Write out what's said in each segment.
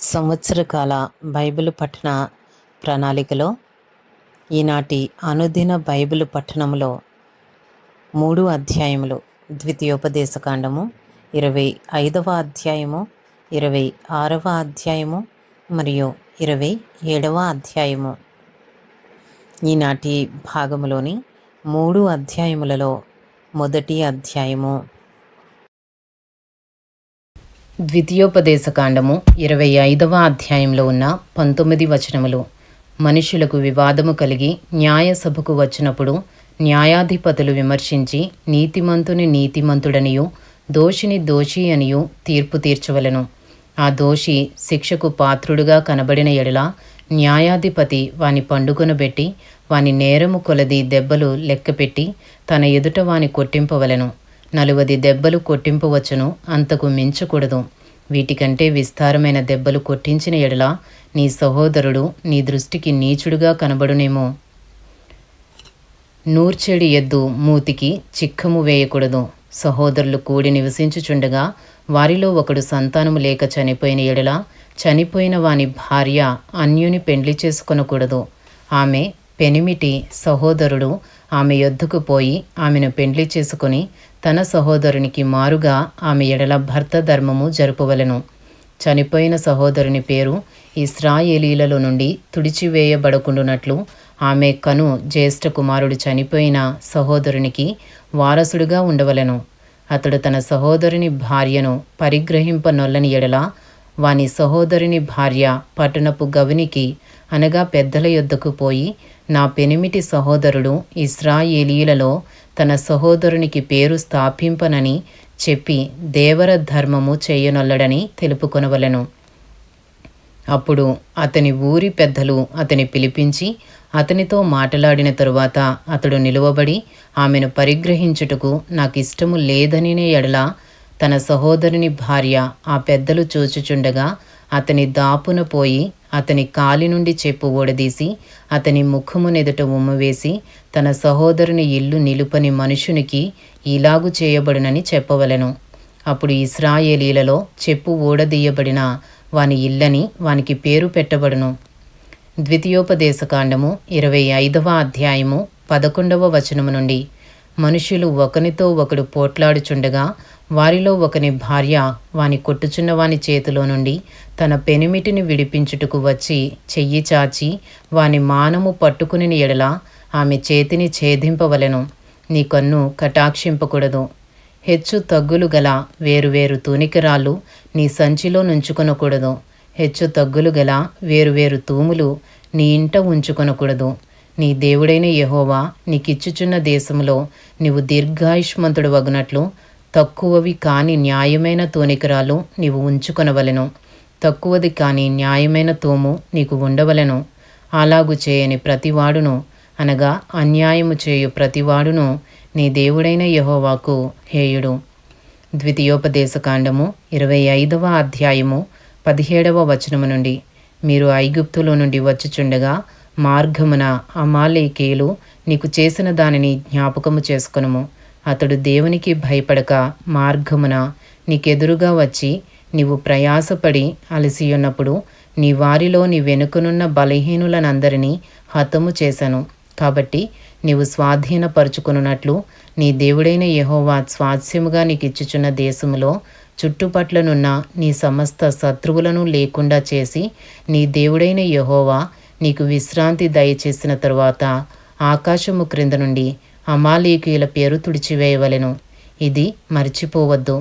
సంవత్సర కాల బైబిల్ పఠన ప్రణాళికలో ఈనాటి అనుదిన బైబిల్ పఠనంలో మూడు అధ్యాయములు. ద్వితీయోపదేశకాండము ఇరవై ఐదవ అధ్యాయము ఇరవై ఆరవ అధ్యాయము మరియు ఇరవై ఏడవ అధ్యాయము. ఈనాటి భాగములోని మూడు అధ్యాయములలో మొదటి అధ్యాయము ద్వితీయోపదేశకాండము ఇరవై ఐదవ అధ్యాయంలో ఉన్న పంతొమ్మిది వచనములు. మనుషులకు వివాదము కలిగి న్యాయసభకు వచ్చినప్పుడు న్యాయాధిపతులు విమర్శించి నీతిమంతుని నీతిమంతుడనియు దోషిని దోషి అనియు తీర్పు తీర్చవలెను ఆ దోషి శిక్షకు పాత్రుడుగా కనబడిన ఎడల న్యాయాధిపతి వాని పండుకొనబెట్టి వాని నేరము కొలది దెబ్బలు లెక్కపెట్టి తన ఎదుట వాని కొట్టింపవలెను. నలువది దెబ్బలు కొట్టింపవచ్చును అంతకు మించకూడదు. వీటికంటే విస్తారమైన దెబ్బలు కొట్టించిన ఎడల నీ సహోదరుడు నీ దృష్టికి నీచుడుగా కనబడునేమో. నూర్చెడి ఎద్దు మూతికి చిక్కము వేయకూడదు. సహోదరులు కూడి నివసించుచుండగా వారిలో ఒకడు సంతానము లేక చనిపోయిన ఎడల చనిపోయిన వాని భార్య అన్యుని పెండ్లి చేసుకొనకూడదు. ఆమె పెనిమిటి సహోదరుడు ఆమె యొద్దకు పోయి ఆమెను పెండ్లి చేసుకొని తన సహోదరునికి మారుగా ఆమె ఎడల భర్త ధర్మము జరుపవలెను. చనిపోయిన సహోదరుని పేరు ఇస్రాయేలీలలో నుండి తుడిచివేయబడకుండునట్లు ఆమె కను జ్యేష్ఠ కుమారుడు చనిపోయిన సహోదరునికి వారసుడుగా ఉండవలెను. అతడు తన సహోదరుని భార్యను పరిగ్రహింపనొల్లని ఎడల వాని సహోదరుని భార్య పట్టణపు గవినికి అనగా పెద్దల యొద్దకు పోయి నా పెనిమిటి సహోదరుడు ఇస్రాయేలీలలో తన సహోదరునికి పేరు స్థాపింపనని చెప్పి దేవర ధర్మము చేయనొల్లడని తెలుపుకొనవలెను. అప్పుడు అతని ఊరి పెద్దలు అతని పిలిపించి అతనితో మాట్లాడిన తరువాత అతడు నిలువబడి ఆమెను పరిగ్రహించుటకు నాకు ఇష్టము లేదనినే ఎడల తన సహోదరుని భార్య ఆ పెద్దలు చూచుచుండగా అతని దాపున పోయి అతని కాలి నుండి చెప్పు ఓడదీసి అతని ముఖమునెదుట ఉమ్మవేసి తన సహోదరుని ఇల్లు నిలుపని మనుషునికి ఇలాగు చేయబడునని చెప్పవలెను. అప్పుడు ఇస్రాయేలీలలో చెప్పు ఓడదీయబడిన వాని ఇల్లని వానికి పేరు పెట్టబడును. ద్వితీయోపదేశకాండము ఇరవై ఐదవ అధ్యాయము పదకొండవ వచనము నుండి మనుషులు ఒకనితో ఒకడు పోట్లాడుచుండగా వారిలో ఒకని భార్య వాని కొట్టుచున్న వాని చేతిలో నుండి తన పెనిమిటిని విడిపించుటకు వచ్చి చెయ్యి చాచి వాని మానము పట్టుకుని ఎడల ఆమె చేతిని ఛేదింపవలెను. నీ కన్ను కటాక్షింపకూడదు. హెచ్చు తగ్గులు గల వేరువేరు తూనికరాళ్ళు నీ సంచిలో నుంచుకొనకూడదు. హెచ్చు తగ్గులు గల వేరువేరు తూములు నీ ఇంట ఉంచుకొనకూడదు. నీ దేవుడైన యహోవా నీకిచ్చుచున్న దేశంలో నీవు దీర్ఘాయుష్మంతుడు వగునట్లు తక్కువవి కాని న్యాయమైన తూనికరాలు నీవు ఉంచుకొనవలెను. తక్కువది కాని న్యాయమైన తోము నీకు ఉండవలెను. అలాగు చేయని ప్రతివాడును అనగా అన్యాయము చేయు ప్రతివాడును నీ దేవుడైన యహోవాకు హేయుడు. ద్వితీయోపదేశకాండము ఇరవై ఐదవ అధ్యాయము పదిహేడవ వచనము నుండి మీరు ఐగుప్తులో నుండి వచ్చుచుండగా మార్గమున అమాలేకేలు నీకు చేసిన దానిని జ్ఞాపకము చేసుకునుము. అతడు దేవునికి భయపడక మార్గమున నీకెదురుగా వచ్చి నీవు ప్రయాసపడి అలసియున్నప్పుడు నీ వారిలో నీ వెనుకనున్న బలహీనులనందరినీ హతము చేశాను కాబట్టి నీవు స్వాధీనపరుచుకున్నట్లు నీ దేవుడైన యహోవా స్వాస్యముగా నీకు ఇచ్చుచున్న దేశములో చుట్టుపట్లనున్న నీ సమస్త శత్రువులను లేకుండా చేసి నీ దేవుడైన యహోవా నీకు విశ్రాంతి దయచేసిన తరువాత ఆకాశము క్రింద నుండి అమాలీకుల పేరు తుడిచివేయవలెను. ఇది మర్చిపోవద్దు.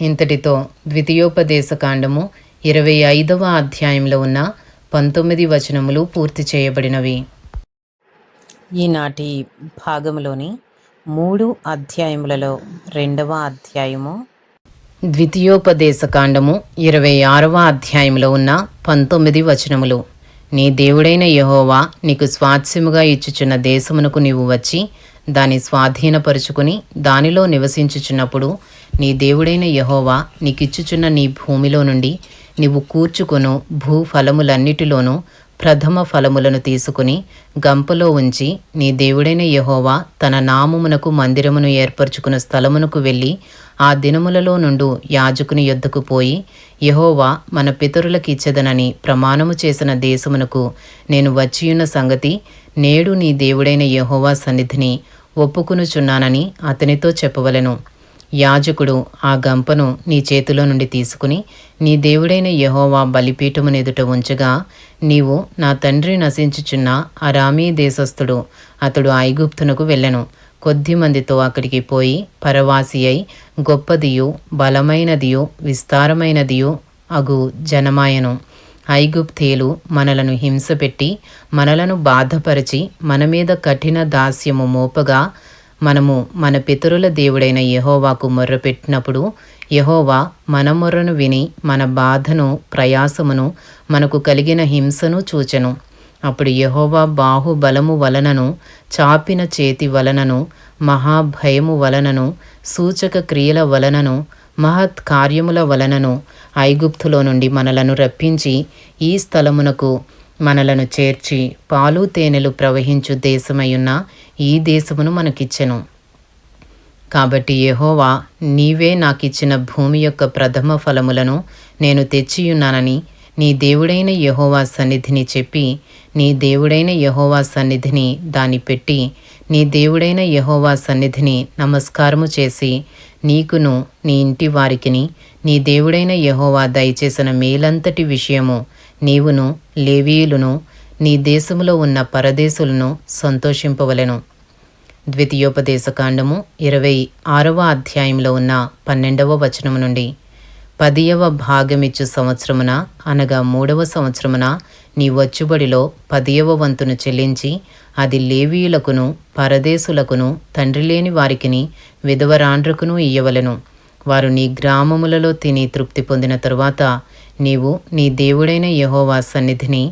ఇంతటితో ద్వితీయోపదేశ కాండము ఇరవై ఐదవ అధ్యాయంలో ఉన్న పంతొమ్మిది వచనములు పూర్తి చేయబడినవి. ఈనాటి భాగంలోని మూడు అధ్యాయములలో రెండవ అధ్యాయము ద్వితీయోపదేశ కాండము ఇరవై ఆరవ అధ్యాయంలో ఉన్న పంతొమ్మిది వచనములు. నీ దేవుడైన యహోవా నీకు స్వాస్యముగా ఇచ్చుచున్న దేశమునకు నీవు వచ్చి దాని స్వాధీనపరుచుకుని దానిలో నివసించుచున్నప్పుడు నీ దేవుడైన యహోవా నీకిచ్చుచున్న నీ భూమిలో నుండి నీవు కూర్చుకొను భూఫలములన్నిటిలోనూ ప్రథమ ఫలములను తీసుకుని గంపలో ఉంచి నీ దేవుడైన యహోవా తన నామమునకు మందిరమును ఏర్పరచుకున్న స్థలమునకు వెళ్ళి ఆ దినములలో నుండు యాజకుని యొద్దకు పోయి యహోవా మన పితరులకు ఇచ్చదనని ప్రమాణము చేసిన దేశమునకు నేను వచ్చియున్న సంగతి నేడు నీ దేవుడైన యహోవా సన్నిధిని ఒప్పుకునుచున్నానని అతనితో చెప్పవలెను. యాజకుడు ఆ గంపను నీ చేతిలో నుండి తీసుకుని నీ దేవుడైన యహోవా బలిపీఠమునెదుట ఉంచగా నీవు నా తండ్రి నశించుచున్న అరామీ దేశస్థుడు అతడు ఐగుప్తునకు వెళ్ళను. కొద్ది మందితో అక్కడికి పోయి పరవాసి అయి గొప్పదియు బలమైనదియు విస్తారమైనదియు అగు జనమాయను. ఐగుప్తేలు మనలను హింసపెట్టి మనలను బాధపరిచి మన మీద కఠిన దాస్యము మోపగా మనము మన పితరుల దేవుడైన యహోవాకు మొర్రపెట్టినప్పుడు యహోవా మన మొర్రను విని మన బాధను ప్రయాసమును మనకు కలిగిన హింసను చూచెను. అప్పుడు యహోవా బాహుబలము వలనను చాపిన చేతి వలనను మహాభయము వలనను సూచక క్రియల వలనను మహత్ కార్యముల వలనను ఐగుప్తులో నుండి మనలను రప్పించి ఈ స్థలమునకు మనలను చేర్చి పాలు తేనెలు ప్రవహించు దేశమయున్న ఈ దేశమును మనకిచ్చెను. కాబట్టి యహోవా నీవే నాకిచ్చిన భూమి యొక్క ప్రథమ ఫలములను నేను తెచ్చియున్నానని నీ దేవుడైన యహోవా సన్నిధిని చెప్పి నీ దేవుడైన యహోవా సన్నిధిని దాన్ని పెట్టి నీ దేవుడైన యహోవా సన్నిధిని నమస్కారము చేసి నీకును నీ ఇంటి వారికిని నీ దేవుడైన యహోవా దయచేసిన మేలంతటి విషయము నీవును లేవీయులను నీ దేశములో ఉన్న పరదేశులను సంతోషింపవలెను. ద్వితీయోపదేశకాండము ఇరవై ఆరవ అధ్యాయంలో ఉన్న పన్నెండవ వచనము నుండి పదియవ భాగమిచ్చు సంవత్సరమున అనగా మూడవ సంవత్సరమున నీ వచ్చుబడిలో పదియవ వంతును చెల్లించి అది లేవీయులకును పరదేశులకును తండ్రి లేని వారికిని విధవరాండ్రకును ఇయ్యవలెను. వారు నీ గ్రామములలో తిని తృప్తి పొందిన తరువాత నీవు నీ దేవుడైన యహోవా సన్నిధిని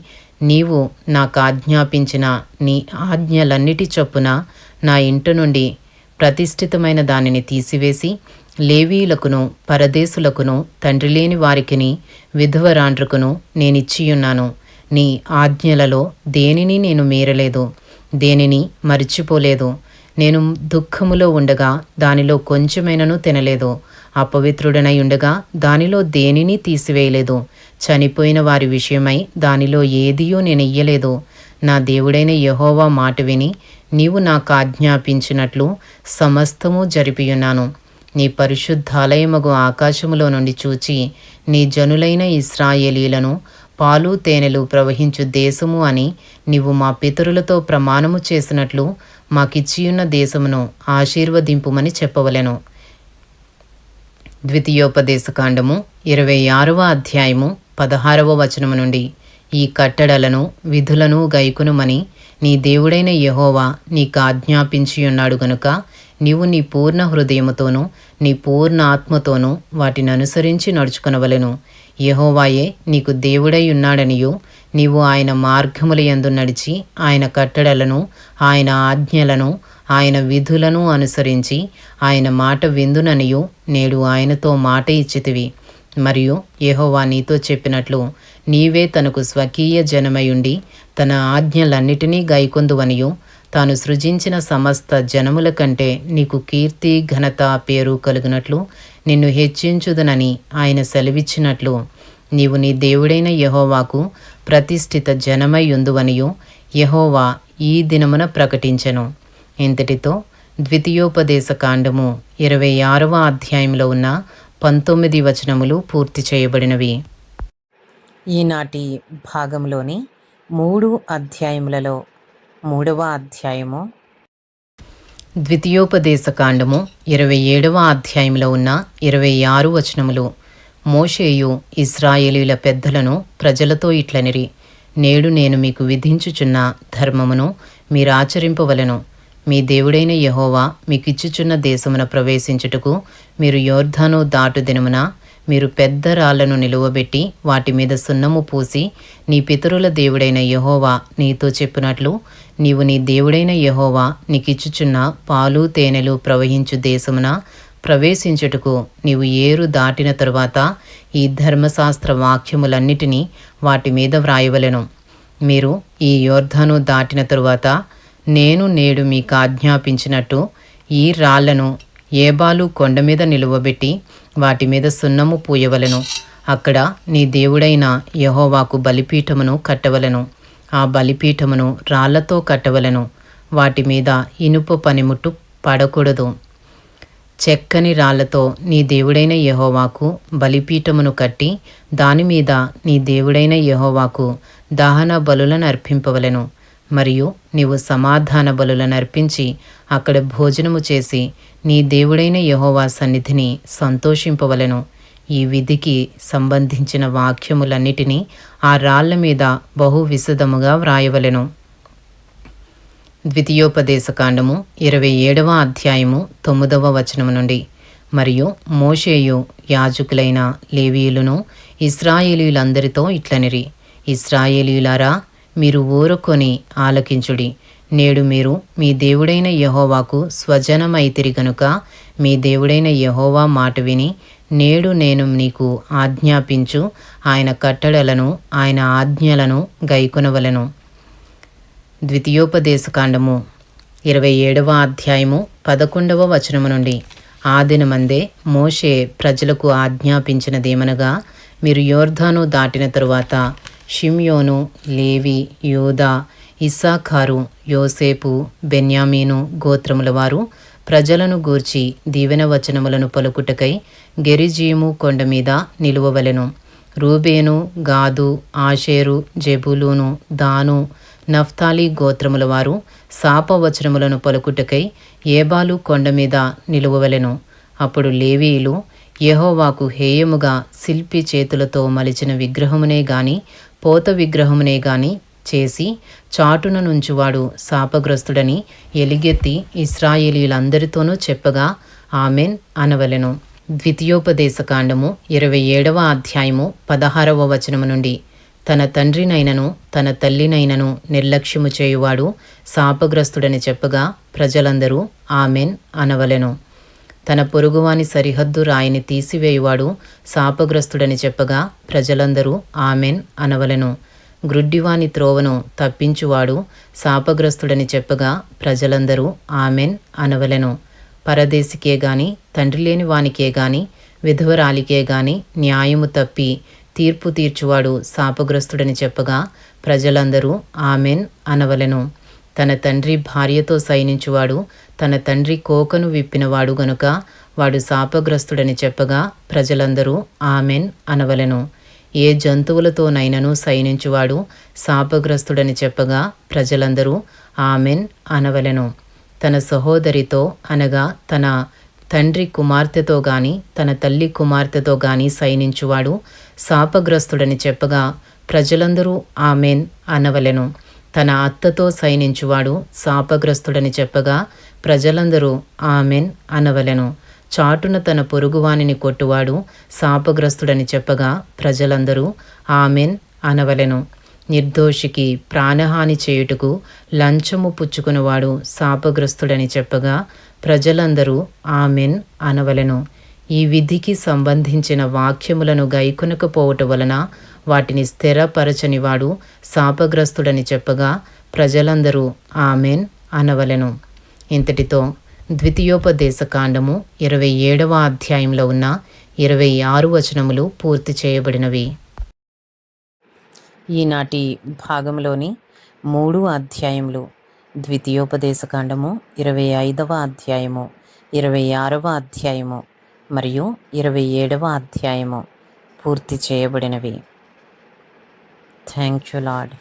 నీవు నాకు ఆజ్ఞాపించిన నీ ఆజ్ఞలన్నిటి చొప్పున నా ఇంటి నుండి ప్రతిష్ఠితమైన దానిని తీసివేసి లేవీయులకును పరదేశులకును తండ్రి లేని వారికిని విధవరాండ్రుకును నేనిచ్చియున్నాను. నీ ఆజ్ఞలలో దేనిని నేను మీరలేదు. దేనిని మరిచిపోలేదు. నేను దుఃఖములో ఉండగా దానిలో కొంచెమైనను తినలేదు. అపవిత్రుడనై ఉండగా దానిలో దేనిని తీసివేయలేదు. చనిపోయిన వారి విషయమై దానిలో ఏదియూ నేనెయ్యలేదు. నా దేవుడైన యహోవా మాట విని నీవు నాకు ఆజ్ఞాపించినట్లు సమస్తము జరిపియున్నాను. నీ పరిశుద్ధాలయమగు ఆకాశములో నుండి చూచి నీ జనులైన ఇస్రాయేలీలను పాలు తేనెలు ప్రవహించు దేశము అని నీవు మా పితరులతో ప్రమాణము చేసినట్లు మాకిచ్చియున్న దేశమును ఆశీర్వదింపుమని చెప్పవలెను. ద్వితీయోపదేశకాండము ఇరవై ఆరవ అధ్యాయము పదహారవ వచనము నుండి ఈ కట్టడలను విధులను గైకునుమని నీ దేవుడైన యహోవా నీకు ఆజ్ఞాపించియున్నాడు గనుక నీవు నీ పూర్ణ హృదయముతోనూ నీ పూర్ణ ఆత్మతోనూ వాటిని అనుసరించి నడుచుకొనవలెను. యహోవాయే నీకు దేవుడై ఉన్నాడనియు నీవు ఆయన మార్గములయందు నడిచి ఆయన కట్టడలను ఆయన ఆజ్ఞలను ఆయన విధులను అనుసరించి ఆయన మాట విందుననియు నేడు ఆయనతో మాట ఇచ్చితివి. మరియు యహోవా నీతో చెప్పినట్లు నీవే తనకు స్వకీయ జనమయుండి తన ఆజ్ఞలన్నిటినీ గైకొందువనియు. తాను సృజించిన సమస్త జనముల కంటే నీకు కీర్తి ఘనత పేరు కలుగునట్లు నిన్ను హెచ్చించుదనని ఆయన సెలవిచ్చినట్లు నీవు నీ దేవుడైన యహోవాకు ప్రతిష్ఠిత జనమై ఉందువనియు యహోవా ఈ దినమున ప్రకటించెను. ఇంతటితో ద్వితీయోపదేశ కాండము ఇరవై ఆరవ అధ్యాయంలో ఉన్న పంతొమ్మిది వచనములు పూర్తి చేయబడినవి. ఈనాటి భాగంలోని మూడు అధ్యాయములలో మూడవ అధ్యాయము. ద్వితీయోపదేశ కాండము ఇరవై ఏడవ అధ్యాయంలో ఉన్న ఇరవై ఆరు వచనములు. మోషేయు ఇస్రాయేలీల పెద్దలను ప్రజలతో ఇట్లనిరి నేడు నేను మీకు విధించుచున్న ధర్మమును మీరు ఆచరింపవలెను మీ దేవుడైన యహోవా మీకిచ్చుచున్న దేశమున ప్రవేశించుటకు మీరు యోర్ధను దాటు దినమున మీరు పెద్ద రాళ్ళను నిలువబెట్టి వాటి మీద సున్నము పూసి నీ పితరుల దేవుడైన యహోవా నీతో చెప్పినట్లు నీవు నీ దేవుడైన యహోవా నీకిచ్చుచున్న పాలు తేనెలు ప్రవహించు దేశమున ప్రవేశించుటకు నీవు ఏరు దాటిన తరువాత ఈ ధర్మశాస్త్ర వాక్యములన్నిటినీ వాటి మీద వ్రాయవలెను. మీరు ఈ యోర్ధను దాటిన తరువాత నేను నేడు మీకు ఆజ్ఞాపించినట్టు ఈ రాళ్ళను ఏబాలు కొండ మీద నిలువబెట్టి వాటి మీద సున్నము పూయవలను. అక్కడ నీ దేవుడైన యహోవాకు బలిపీఠమును కట్టవలను. ఆ బలిపీఠమును రాళ్ళతో కట్టవలను. వాటి మీద ఇనుప పనిముట్టు పడకూడదు. చెక్కని రాళ్ళతో నీ దేవుడైన యహోవాకు బలిపీఠమును కట్టి దానిమీద నీ దేవుడైన యహోవాకు దహన బలులను అర్పింపవలెను. మరియు నీవు సమాధాన బలులను అర్పించి అక్కడ భోజనము చేసి నీ దేవుడైన యహోవా సన్నిధిని సంతోషింపవలెను. ఈ విధికి సంబంధించిన వాక్యములన్నిటినీ ఆ రాళ్ళ మీద బహు విశదముగా వ్రాయవలెను. ద్వితీయోపదేశకాండము ఇరవై ఏడవ అధ్యాయము తొమ్మిదవ వచనము నుండి. మరియు మోషేయు యాజకులైన లేవీయులను ఇస్రాయేలీలందరితో ఇట్లనిరి. ఇస్రాయేలీలారా మీరు ఊరుకొని ఆలకించుడి. నేడు మీరు మీ దేవుడైన యహోవాకు స్వజనమైతిరి గనుక మీ దేవుడైన యహోవా మాట విని నేడు నేను నీకు ఆజ్ఞాపించు ఆయన కట్టడలను ఆయన ఆజ్ఞలను గైకొనవలను. ద్వితీయోపదేశకాండము ఇరవై ఏడవ అధ్యాయము పదకొండవ వచనము నుండి. ఆ దినమందే మోషే ప్రజలకు ఆజ్ఞాపించినదేమనగా మీరు యోర్ధాను దాటిన తరువాత షిమ్యోను లేవి యూదా ఇస్సాఖారు యోసేపు బెన్యామీను గోత్రముల వారు ప్రజలను గూర్చి దీవెన వచనములను పలుకుటకై గెరిజీము కొండ మీద నిలువవలెను. రూబేను గాదు ఆషేరు జెబులూను దాను నఫ్తాలి గోత్రముల వారు శాపవచనములను పలుకుటకై ఏబాలు కొండ మీద నిలువవలెను. అప్పుడు లేవీయులు యహోవాకు హేయముగా శిల్పి చేతులతో మలిచిన విగ్రహమునే గాని పోత విగ్రహమునే గాని చేసి చాటున నుంచువాడు శాపగ్రస్తుడని ఎలిగెత్తి ఇస్రాయేలీలందరితోనూ చెప్పగా ఆమెన్ అనవలెను. ద్వితీయోపదేశకాండము ఇరవై ఏడవ అధ్యాయము పదహారవ వచనము నుండి తన తండ్రినైనను తన తల్లినైనను నిర్లక్ష్యము చేయువాడు శాపగ్రస్తుడని చెప్పగా ప్రజలందరూ ఆమెన్ అనవలెను. తన పొరుగువాని సరిహద్దు రాయిని తీసివేయువాడు శాపగ్రస్తుడని చెప్పగా ప్రజలందరూ ఆమెన్ అనవలెను. గ్రుడ్డివాని త్రోవను తప్పించువాడు శాపగ్రస్తుడని చెప్పగా ప్రజలందరూ ఆమెన్ అనవలెను. పరదేశికే గాని తండ్రి లేని వానికే గాని విధవరాలికే గాని న్యాయము తప్పి తీర్పు తీర్చువాడు శాపగ్రస్తుడని చెప్పగా ప్రజలందరూ ఆమెన్ అనవలెను. తన తండ్రి భార్యతో సైనించువాడు తన తండ్రి కోకను విప్పినవాడు గనుక వాడు శాపగ్రస్తుడని చెప్పగా ప్రజలందరూ ఆమెన్ అనవలెను. ఏ జంతువులతోనైనను సైనించువాడు శాపగ్రస్తుడని చెప్పగా ప్రజలందరూ ఆమెన్ అనవలెను. తన సహోదరితో అనగా తన తండ్రి కుమార్తెతో గాని తన తల్లి కుమార్తెతో గాని సైనించువాడు శాపగ్రస్తుడని చెప్పగా ప్రజలందరూ ఆమెన్ అనవలెను. తన అత్తతో సైనించువాడు శాపగ్రస్తుడని చెప్పగా ప్రజలందరూ ఆమెన్ అనవలెను. చాటున తన పొరుగువానిని కొట్టువాడు శాపగ్రస్తుడని చెప్పగా ప్రజలందరూ ఆమెన్ అనవలెను. నిర్దోషికి ప్రాణహాని చేయుటకు లంచము పుచ్చుకునివాడు శాపగ్రస్తుడని చెప్పగా ప్రజలందరూ ఆమెన్ అనవలెను. ఈ విధికి సంబంధించిన వాక్యములను గైకొనకపోవట వలన వాటిని స్థిరపరచనివాడు శాపగ్రస్తుడని చెప్పగా ప్రజలందరూ ఆమెన్ అనవలెను. ఇంతటితో ద్వితీయోపదేశ కాండము ఇరవై ఏడవ అధ్యాయంలో ఉన్న ఇరవై ఆరు వచనములు పూర్తి చేయబడినవి. ఈనాటి భాగంలోని మూడు అధ్యాయములు ద్వితీయోపదేశ కాండము ఇరవై ఐదవ అధ్యాయము ఇరవై ఆరవ అధ్యాయము మరియు ఇరవై ఏడవ అధ్యాయము పూర్తి చేయబడినవి. Thank you lord